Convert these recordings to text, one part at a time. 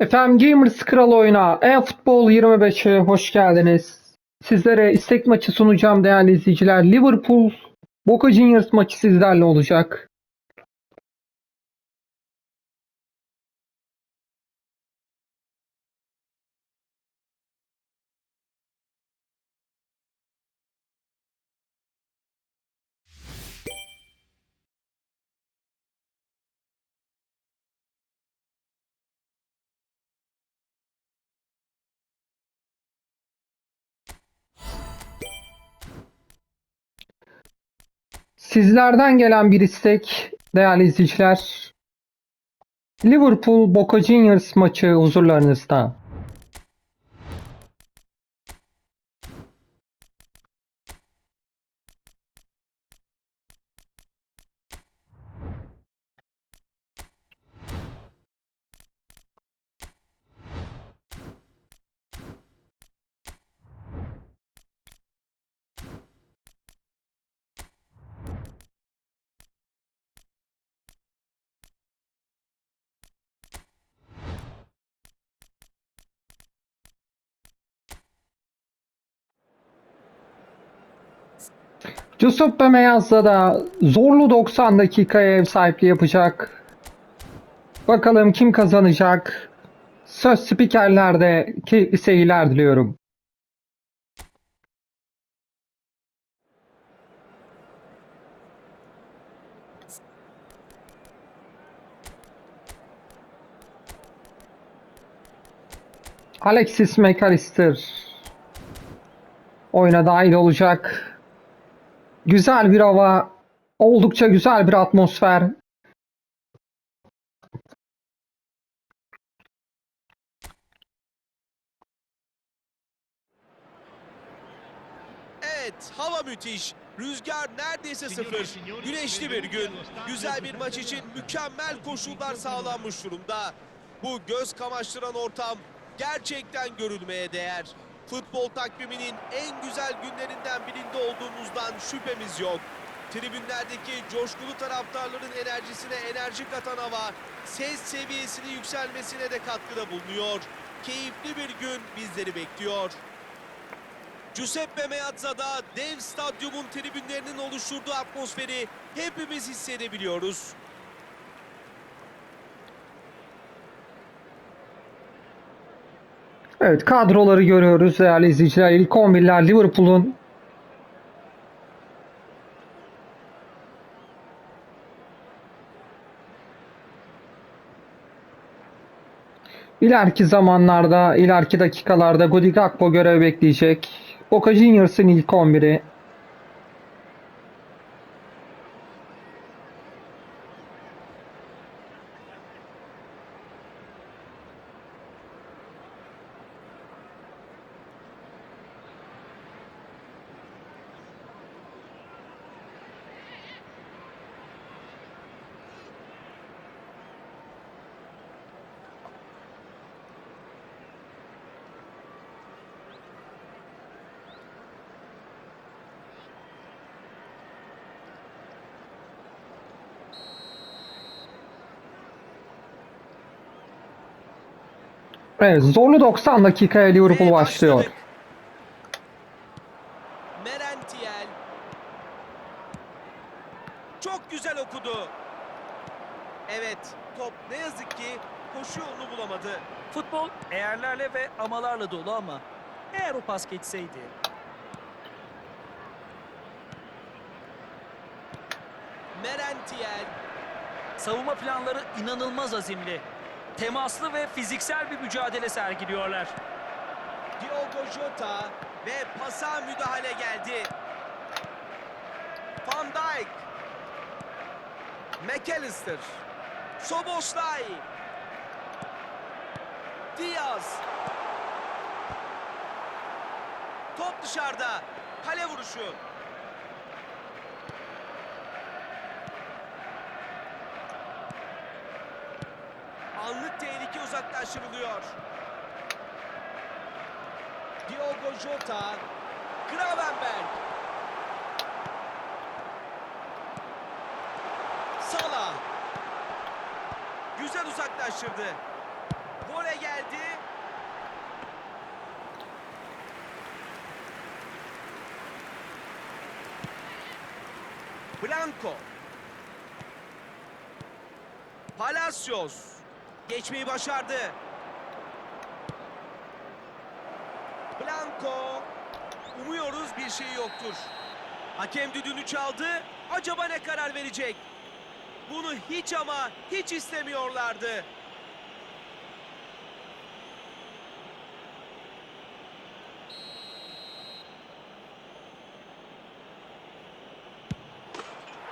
Efendim Gamers Kral oyuna e-futbol 25'e hoş geldiniz. Sizlere istek maçı sunacağım değerli izleyiciler. Liverpool Boca Juniors maçı sizlerle olacak. Sizlerden gelen bir istek değerli izleyiciler. Liverpool Boca Juniors maçı huzurlarınızda. Giuseppe Meazza da zorlu 90 dakikaya ev sahipliği yapacak. Bakalım kim kazanacak? Söz spikerlerde keyifli seyirler diliyorum. Alexis McAllister oyuna dahil olacak. Güzel bir hava, oldukça güzel bir atmosfer. Evet, hava müthiş. Rüzgar neredeyse sıfır. Güneşli bir gün. Güzel bir maç için mükemmel koşullar sağlanmış durumda. Bu göz kamaştıran ortam gerçekten görülmeye değer. Futbol takviminin en güzel günlerinden birinde olduğumuzdan şüphemiz yok. Tribünlerdeki coşkulu taraftarların enerjisine enerji katan hava, ses seviyesini yükselmesine de katkıda bulunuyor. Keyifli bir gün bizleri bekliyor. Giuseppe Meazza'da dev stadyumun tribünlerinin oluşturduğu atmosferi hepimiz hissedebiliyoruz. Evet kadroları görüyoruz değerli izleyiciler. İlk 11'ler Liverpool'un İleriki zamanlarda, ileriki dakikalarda Godi Gakpo görev bekleyecek. Boca Juniors'ın ilk 11'i. Evet, zorlu 90 dakikaya Liverpool Ve başlıyor. Merentiel. Çok güzel okudu. Evet, top ne yazık ki koşu yolunu bulamadı. Futbol eğerlerle ve amalarla dolu ama eğer o pas geçseydi Merentiel. savunma planları inanılmaz azimli. Temaslı ve fiziksel bir mücadele sergiliyorlar. Diogo Jota ve pasa müdahale geldi. Van Dijk. McAllister. Soboslay. Diaz. Top dışarıda. Kale vuruşu. Anlık tehlike uzaklaştırılıyor. Diogo Jota, Gravenberg. Salah. Güzel uzaklaştırdı. Gol Kontrole geldi. Blanco. Palacios. Geçmeyi başardı. Blanco. Umuyoruz bir şey yoktur. Hakem düdüğünü çaldı. Acaba ne karar verecek? Bunu hiç ama hiç istemiyorlardı.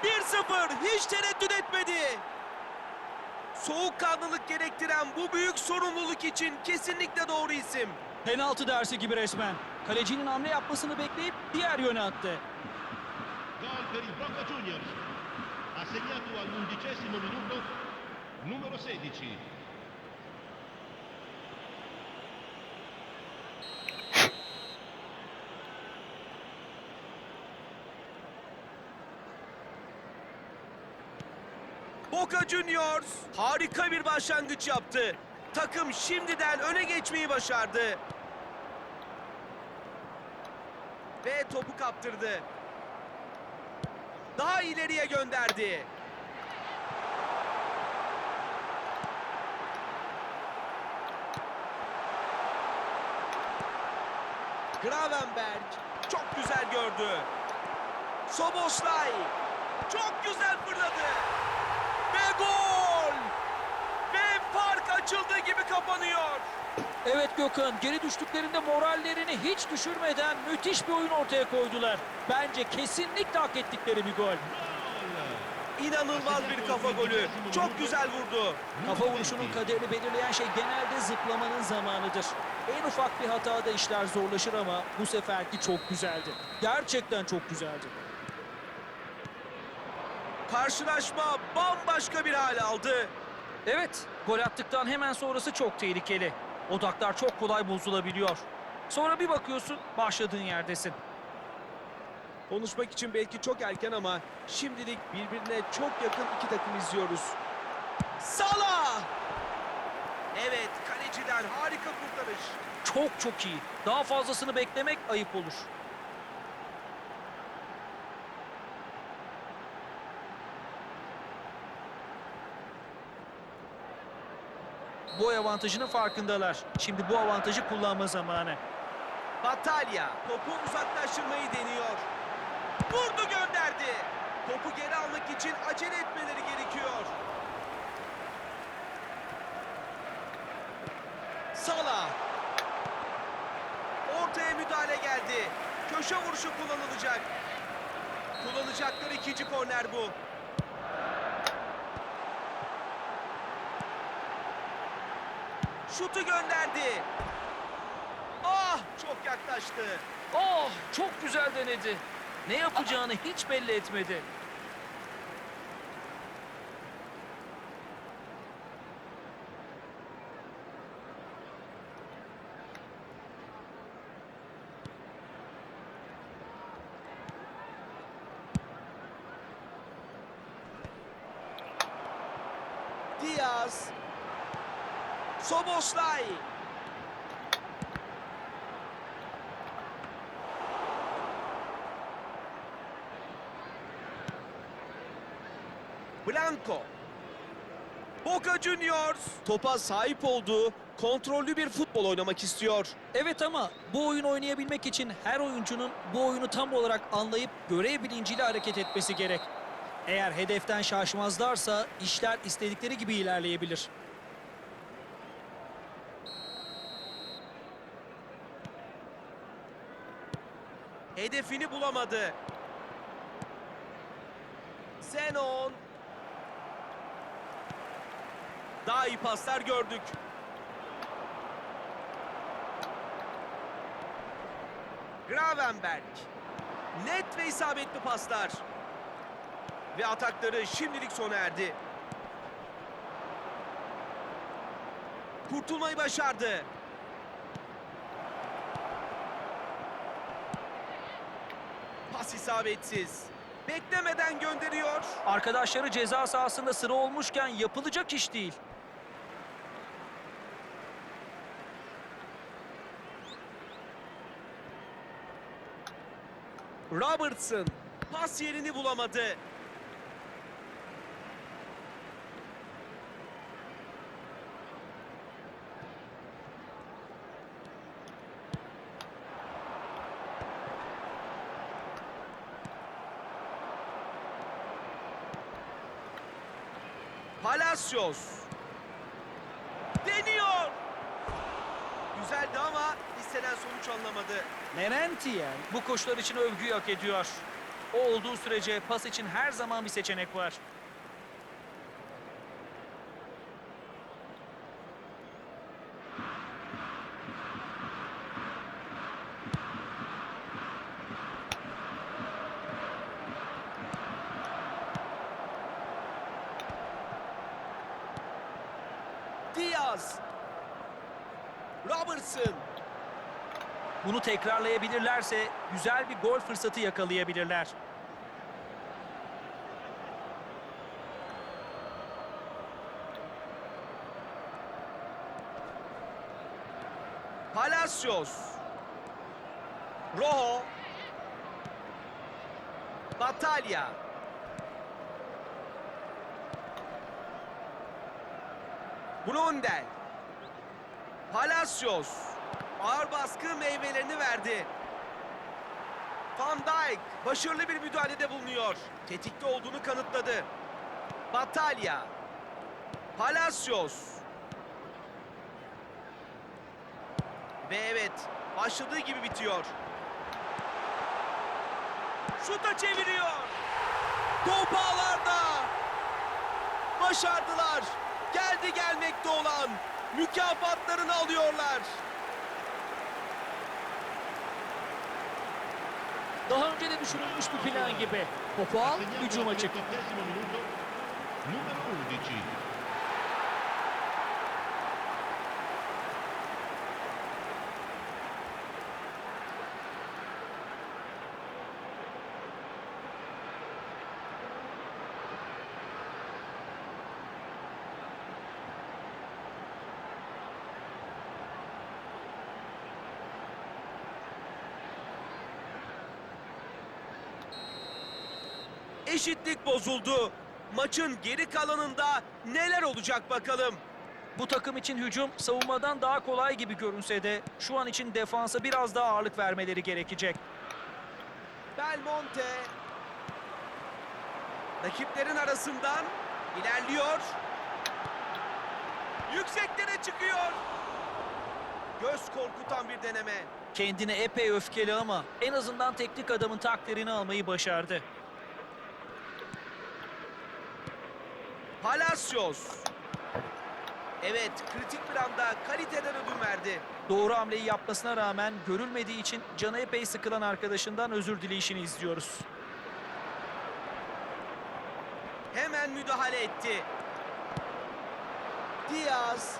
Bir sıfır hiç tereddüt etmedi. Soğukkanlılık gerektiren bu büyük sorumluluk için kesinlikle doğru isim. Penaltı dersi gibi resmen. Kalecinin hamle yapmasını bekleyip diğer yöne attı. Gol per il Boca Juniors. Ha segnato al undicesimo minuto numero 16. Boca Juniors harika bir başlangıç yaptı. Takım şimdiden öne geçmeyi başardı. Ve topu kaptırdı. Daha ileriye gönderdi. Gravenberg çok güzel gördü. Soboslay çok güzel fırladı. Ve gol! Ve fark açıldığı gibi kapanıyor. Evet Gökhan, geri düştüklerinde morallerini hiç düşürmeden müthiş bir oyun ortaya koydular. Bence kesinlikle hak ettikleri bir gol. İnanılmaz bir kafa golü. Çok güzel vurdu. Kafa vuruşunun kaderini belirleyen şey genelde zıplamanın zamanıdır. En ufak bir hatada işler zorlaşır ama bu seferki çok güzeldi. Gerçekten çok güzeldi. Karşılaşma bambaşka bir hal aldı. Evet, gol attıktan hemen sonrası çok tehlikeli. Odaklar çok kolay bozulabiliyor. Sonra bir bakıyorsun, başladığın yerdesin. Konuşmak için belki çok erken ama şimdilik birbirine çok yakın iki takım izliyoruz. Salah! Evet, kaleciden harika kurtarış. Çok çok iyi. Daha fazlasını beklemek ayıp olur. Boy avantajının farkındalar. Şimdi bu avantajı kullanma zamanı. Batalya topu uzaklaştırmayı deniyor. Vurdu gönderdi. Topu geri almak için acele etmeleri gerekiyor. Salah. Ortaya müdahale geldi. Köşe vuruşu kullanılacak. Kullanacakları ikinci korner bu. Şutu gönderdi. Ah çok yaklaştı. Oh çok güzel denedi. Ne yapacağını hiç belli etmedi. Diaz. Soboslay. Blanco. Boca Juniors topa sahip olduğu kontrollü bir futbol oynamak istiyor. Evet ama bu oyun oynayabilmek için her oyuncunun bu oyunu tam olarak anlayıp görev bilinciyle hareket etmesi gerek. Eğer hedeften şaşmazlarsa işler istedikleri gibi ilerleyebilir. Hedefini bulamadı. Zenon. Daha iyi paslar gördük. Gravenberg. Net ve isabetli paslar. Ve atakları şimdilik sona erdi. Kurtulmayı başardı. Pas isabetsiz. Beklemeden gönderiyor. Arkadaşları ceza sahasında sıra olmuşken yapılacak iş değil. Robertson pas yerini bulamadı. Palacios. Deniyor. Güzeldi ama istenen sonuç alınamadı. Merentiyen bu koşular için övgüyü hak ediyor. O olduğu sürece pas için her zaman bir seçenek var. Diaz. Robertson. Bunu tekrarlayabilirlerse güzel bir gol fırsatı yakalayabilirler. Palacios. Rojo. Batalya. Brundel. Palacios. Ağır baskı meyvelerini verdi. Van Dijk başarılı bir müdahalede bulunuyor. Tetikte olduğunu kanıtladı. Batalya. Palacios. Ve evet, başladığı gibi bitiyor. Şuta çeviriyor. Top ağlarda. Başardılar. Geldi gelmekte olan. Mükafatlarını alıyorlar. Daha önce de düşünülmüş bir plan gibi. Topu al, hücuma çık. Eşitlik bozuldu. Maçın geri kalanında neler olacak bakalım. Bu takım için hücum savunmadan daha kolay gibi görünse de şu an için defansa biraz daha ağırlık vermeleri gerekecek. Belmonte rakiplerin arasından ilerliyor. Yükseklere çıkıyor. Göz korkutan bir deneme. Kendine epey öfkeli ama en azından teknik adamın takdirini almayı başardı. Palacios. Evet, kritik bir anda kaliteden ödün verdi. Doğru hamleyi yapmasına rağmen görülmediği için canı epey sıkılan arkadaşından özür dileyişini izliyoruz. Hemen müdahale etti. Diaz.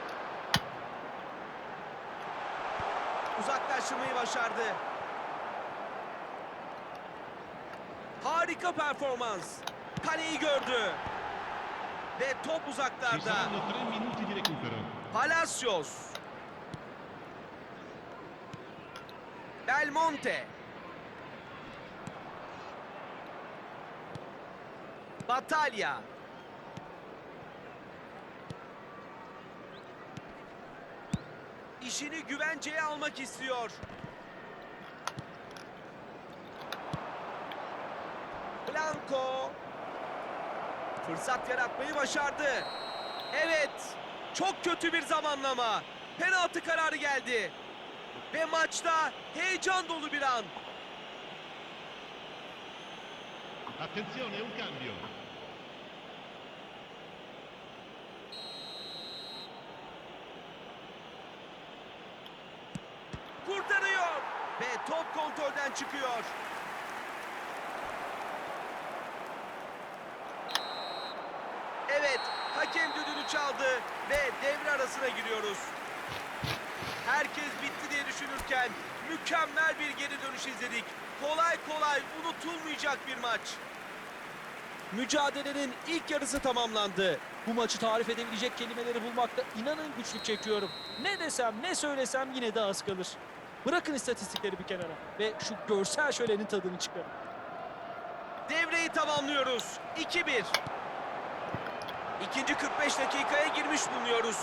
Uzaklaştırmayı başardı. Harika performans. Kaleyi gördü. Ve top uzaklarda. saranno 3 minuti di recupero. Palacios. Belmonte. Batalya. İşini güvenceye almak istiyor. Blanco. Fırsat yaratmayı başardı. Evet. Çok kötü bir zamanlama. Penaltı kararı geldi. Ve maçta heyecan dolu bir an. Attenzione, un cambio. Kurtarıyor. Ve top kontrolden çıkıyor. Evet, çaldı ve devre arasına giriyoruz. Herkes bitti diye düşünürken mükemmel bir geri dönüş izledik. Kolay kolay unutulmayacak bir maç. Mücadelenin ilk yarısı tamamlandı. Bu maçı tarif edebilecek kelimeleri bulmakta inanın güçlük çekiyorum. Ne desem ne söylesem yine de az kalır. Bırakın istatistikleri bir kenara ve şu görsel şölenin tadını çıkarın. Devreyi tamamlıyoruz. 2-1. İkinci 45 dakikaya girmiş bulunuyoruz.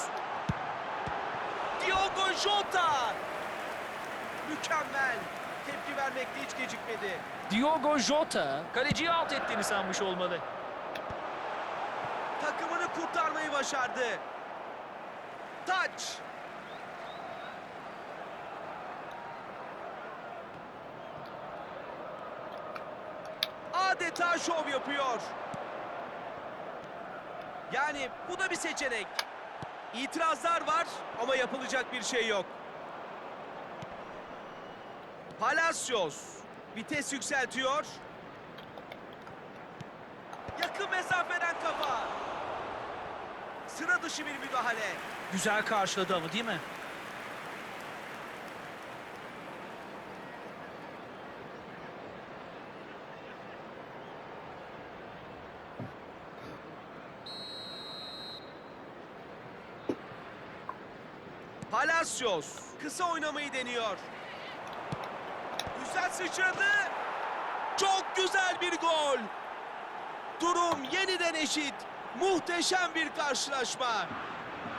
Diogo Jota. Mükemmel. Tepki vermekte hiç gecikmedi. Diogo Jota kaleciyi alt ettiğini sanmış olmalı. Takımını kurtarmayı başardı. Taç. Adeta şov yapıyor. Yani bu da bir seçenek. İtirazlar var ama yapılacak bir şey yok. Palacios vites yükseltiyor. Yakın mesafeden kafa. Sıra dışı bir müdahale. Güzel karşıladı ama değil mi? Palacios kısa oynamayı deniyor. Güzel sıçradı. Çok güzel bir gol. Durum yeniden eşit. Muhteşem bir karşılaşma.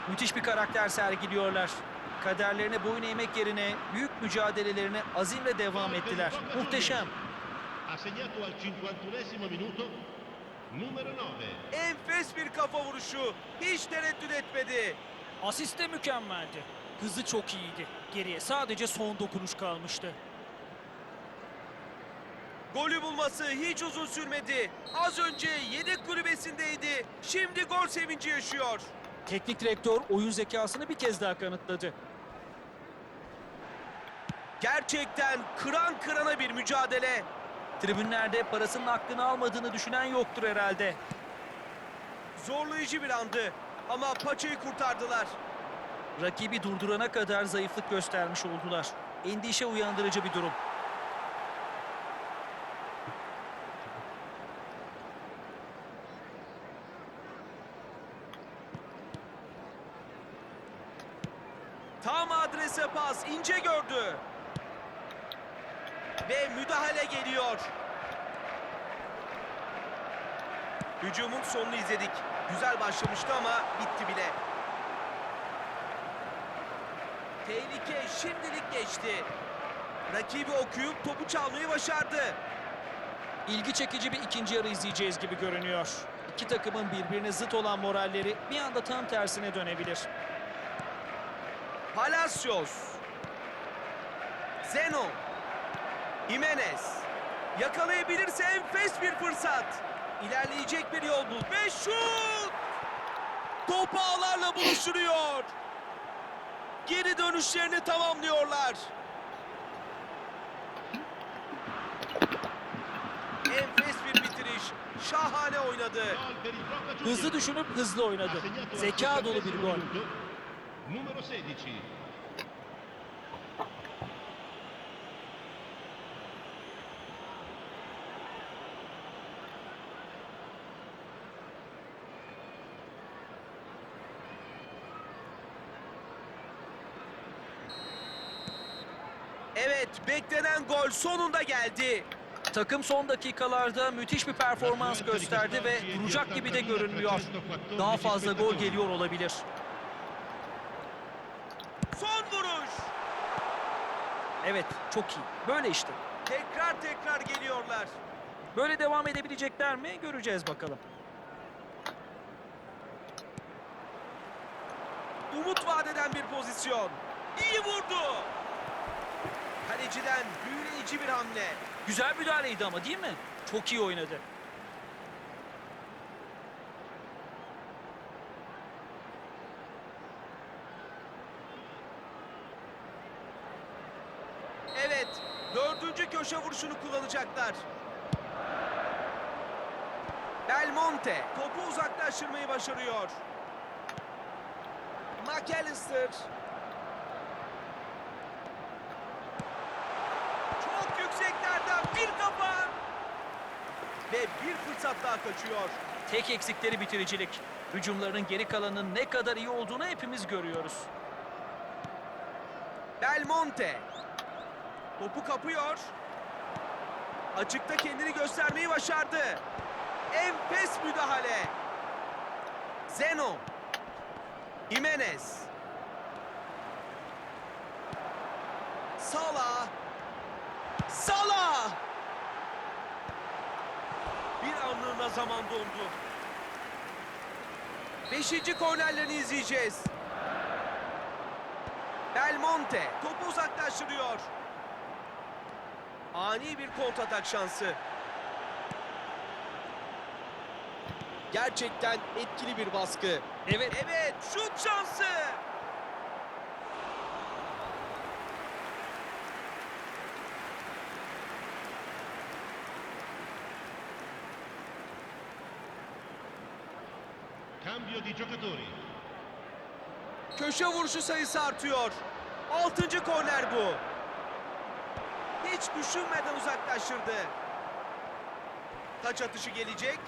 Müthiş bir karakter sergiliyorlar. Kaderlerine boyun eğmek yerine büyük mücadelelerine azimle devam ettiler. Muhteşem. Ha segnato al 51esimo minuto numero 9. Enfes bir kafa vuruşu. Hiç tereddüt etmedi. Asist de mükemmeldi. Hızı çok iyiydi. Geriye sadece son dokunuş kalmıştı. Golü bulması hiç uzun sürmedi. Az önce yedek kulübesindeydi. Şimdi gol sevinci yaşıyor. Teknik direktör oyun zekasını bir kez daha kanıtladı. Gerçekten kıran kırana bir mücadele. Tribünlerde parasının hakkını almadığını düşünen yoktur herhalde. Zorlayıcı bir andı. Ama paçayı kurtardılar. Rakibi durdurana kadar zayıflık göstermiş oldular. Endişe uyandırıcı bir durum. Tam adrese pas ince gördü. Ve müdahale geliyor. Hücumun sonunu izledik. Güzel başlamıştı ama bitti bile. Tehlike şimdilik geçti. Rakibi okuyup topu çalmayı başardı. İlgi çekici bir ikinci yarı izleyeceğiz gibi görünüyor. İki takımın birbirine zıt olan moralleri bir anda tam tersine dönebilir. Palacios. Zeno. Jimenez. Yakalayabilirse enfes bir fırsat. İlerleyecek bir yol bul. Ve şut! Topu ağlarla buluşturuyor. Geri dönüşlerini tamamlıyorlar. Enfes bir bitiriş. Şahane oynadı. Hızlı düşünüp hızlı oynadı. Zeka dolu bir 71esimo gol. numero 16. Evet, beklenen gol sonunda geldi. Takım son dakikalarda müthiş bir performans gösterdi ve duracak gibi de görünmüyor. Daha fazla gol geliyor olabilir. Son vuruş. Evet, çok iyi. Böyle işte. Tekrar tekrar geliyorlar. Böyle devam edebilecekler mi? Göreceğiz bakalım. Umut vadeden bir pozisyon. İyi vurdu. Kaleciden büyüleyici bir hamle. Güzel müdahaleydi ama değil mi? Çok iyi oynadı. Evet, dördüncü köşe vuruşunu kullanacaklar. Belmonte topu uzaklaştırmayı başarıyor. McAllister. Çok yükseklerden bir kafa. Ve bir fırsat daha kaçıyor. Tek eksikleri bitiricilik. Hücumlarının geri kalanının ne kadar iyi olduğunu hepimiz görüyoruz. Belmonte. Topu kapıyor. Açıkta kendini göstermeyi başardı. Enfes müdahale. Zeno. Jimenez. Salah. Salah. Bir anlığına zaman dondu. Beşinci kornerlerini izleyeceğiz. Belmonte topu uzaklaştırıyor. Ani bir kontratak şansı. Gerçekten etkili bir baskı. Evet, Evet, şut şansı. Cambio di giocatori. Köşe vuruşu sayısı artıyor. Altıncı korner bu. Hiç düşünmeden uzaklaştırdı. Taç atışı gelecek.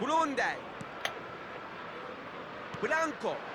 Blondel. Blanco.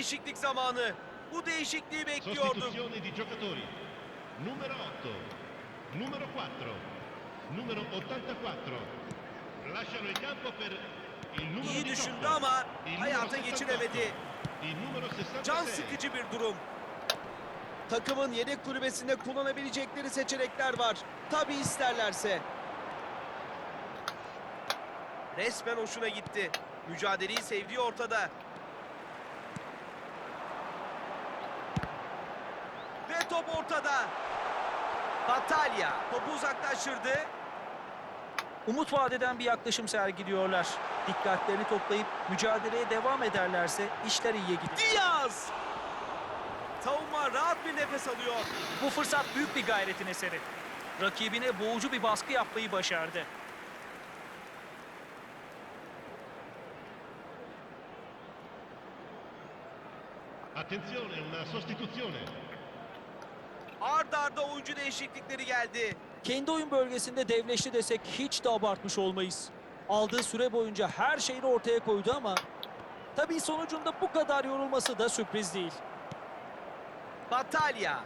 Değişiklik zamanı. Bu değişikliği bekliyordum. Sostituzione di giocatori. Numero 8. Numero 4. Numero 84. Lasciano il campo per il numero İyi 18. düşündü ama il numero hayata 68, geçiremedi. Il numero 66. Can sıkıcı bir durum. Takımın yedek kulübesinde kullanabilecekleri seçenekler var. Tabi isterlerse. Resmen hoşuna gitti. Mücadeleyi sevdiği ortada. Ve top ortada. Batalya topu uzaklaştırdı. umut vadeden bir yaklaşım sergiliyorlar. Dikkatlerini toplayıp mücadeleye devam ederlerse işler iyiye gidiyor. Diaz! Savunma rahat bir nefes alıyor. Bu fırsat büyük bir gayretin eseri. Rakibine boğucu bir baskı yapmayı başardı. Attenzione, una sostituzione. Ard arda oyuncu değişiklikleri geldi. Kendi oyun bölgesinde devleşti desek hiç de abartmış olmayız. Aldığı süre boyunca her şeyini ortaya koydu ama tabii sonucunda bu kadar yorulması da sürpriz değil. Batalya.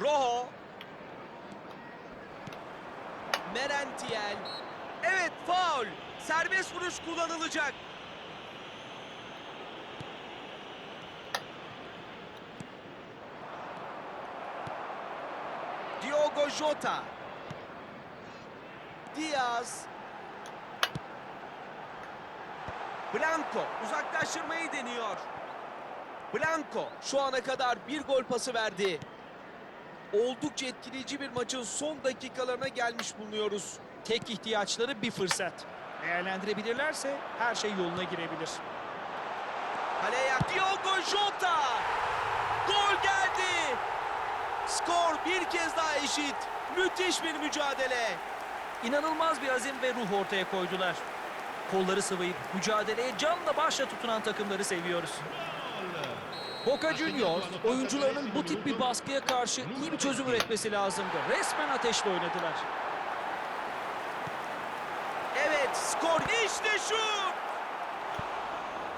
Rojo. Merentiel. Evet faul. Serbest vuruş kullanılacak. Diogo Jota. Diaz. Blanco uzaklaştırmayı deniyor. Blanco şu ana kadar bir gol pası verdi. Oldukça etkileyici bir maçın son dakikalarına gelmiş bulunuyoruz. Tek ihtiyaçları bir fırsat. Değerlendirebilirlerse her şey yoluna girebilir. Kaleye Diogo Jota. Gol geldi. Skor bir kez daha eşit. Müthiş bir mücadele. İnanılmaz bir azim ve ruh ortaya koydular. Kolları sıvayıp mücadeleye canla başla tutunan takımları seviyoruz. Boca Juniors oyuncularının bu tip bir baskıya karşı iyi bir çözüm üretmesi lazımdı. Resmen ateşle oynadılar. Evet skor işte şut.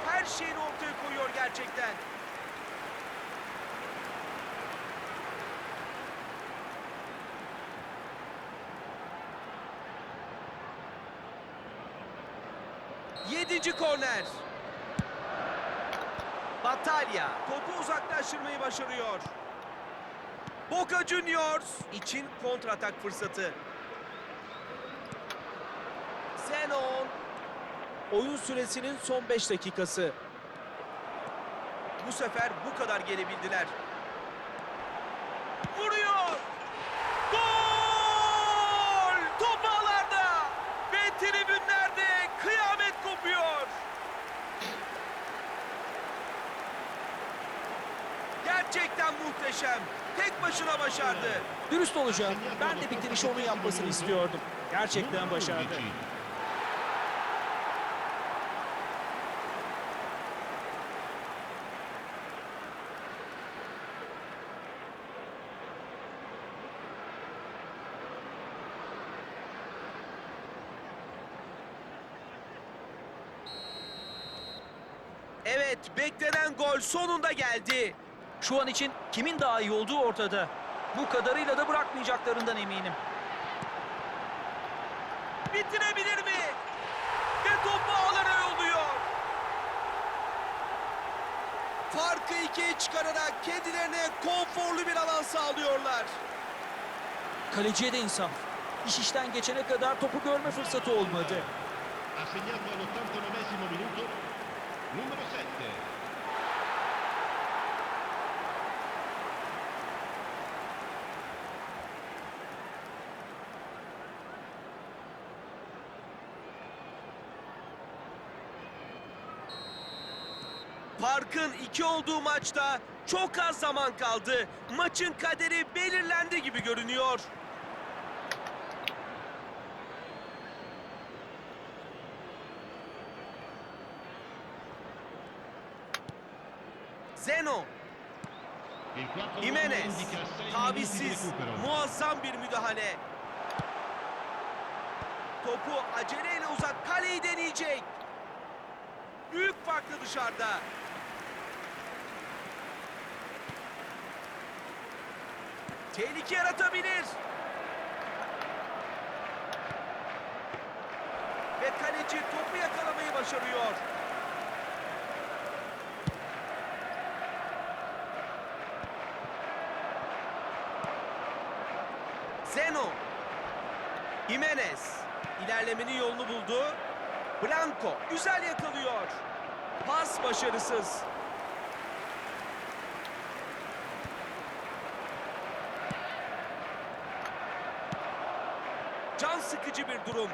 Her şeyini ortaya koyuyor gerçekten. Yedinci korner. Batalya topu uzaklaştırmayı başarıyor. Boca Juniors için kontratak fırsatı. Zenon. Oyun süresinin son 5 dakikası. Bu sefer bu kadar gelebildiler. Vuruyor. Gol! Top ağlarda ve tribünlerde başına başardı. Dürüst olacağım. Ben de bitirişi onun yapmasını istiyordum. Gerçekten başardı. 11. Evet, beklenen gol sonunda geldi. Şu an için kimin daha iyi olduğu ortada. Bu kadarıyla da bırakmayacaklarından eminim. Bitirebilir mi? Ve topu alana yolluyor. Farkı ikiye çıkararak kendilerine konforlu bir alan sağlıyorlar. Kaleciye de insaf. İş işten geçene kadar topu görme fırsatı olmadı. Ha segnato all'89 minuto. Numero 7. Farkın iki olduğu maçta çok az zaman kaldı. Maçın kaderi belirlendi gibi görünüyor. Zeno, Il 4 Jimenez, indica 6 minuti di tavizsiz, muazzam bir müdahale. Topu aceleyle uzak kaleyi deneyecek. Büyük farklı dışarıda. Tehlike yaratabilir. Ve kaleci topu yakalamayı başarıyor. Zeno. Jimenez. ilerlemenin yolunu buldu. Blanco güzel yakalıyor. Pas başarısız. Sıkıcı bir durum.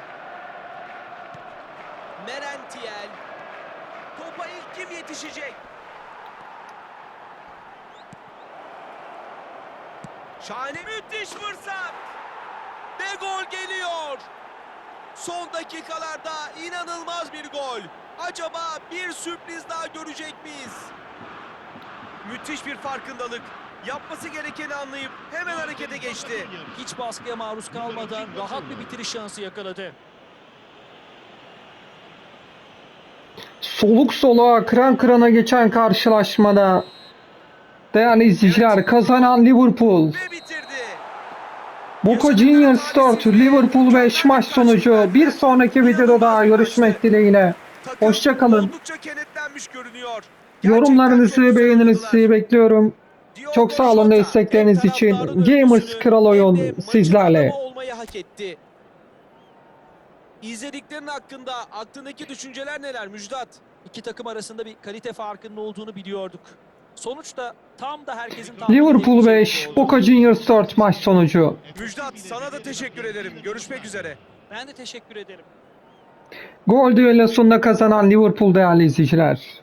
Merentiel. Topa ilk kim yetişecek? Şahane müthiş fırsat. Ve gol geliyor. Son dakikalarda inanılmaz bir gol. Acaba bir sürpriz daha görecek miyiz? Müthiş bir farkındalık. Yapması gerekeni anlayıp hemen harekete geçti. Hiç baskıya maruz kalmadan rahat bir bitiriş şansı yakaladı. Soluk soluğa kıran kırana geçen karşılaşmada değerli izleyiciler kazanan Liverpool. Boca Juniors 4, Liverpool 5 maç sonucu. Bir sonraki videoda daha görüşmek dileğiyle. Takım Hoşça kalın. Oldukça kenetlenmiş görünüyor. Yorumlarınızı, beğeninizi bekliyorum. Çok sağ olun destekleriniz için. Gamers Kral Oyun sizlerle. adamı olmayı hak etti. İzlediklerin hakkında aklındaki düşünceler neler Müjdat? İki takım arasında bir kalite farkının olduğunu biliyorduk. Sonuçta tam da herkesin Liverpool ettiği 5, şey oldu. Boca Juniors 4 maç sonucu. Müjdat sana da teşekkür ederim. Görüşmek üzere. Ben de teşekkür ederim. Gol düellosunda kazanan Liverpool değerli izleyiciler.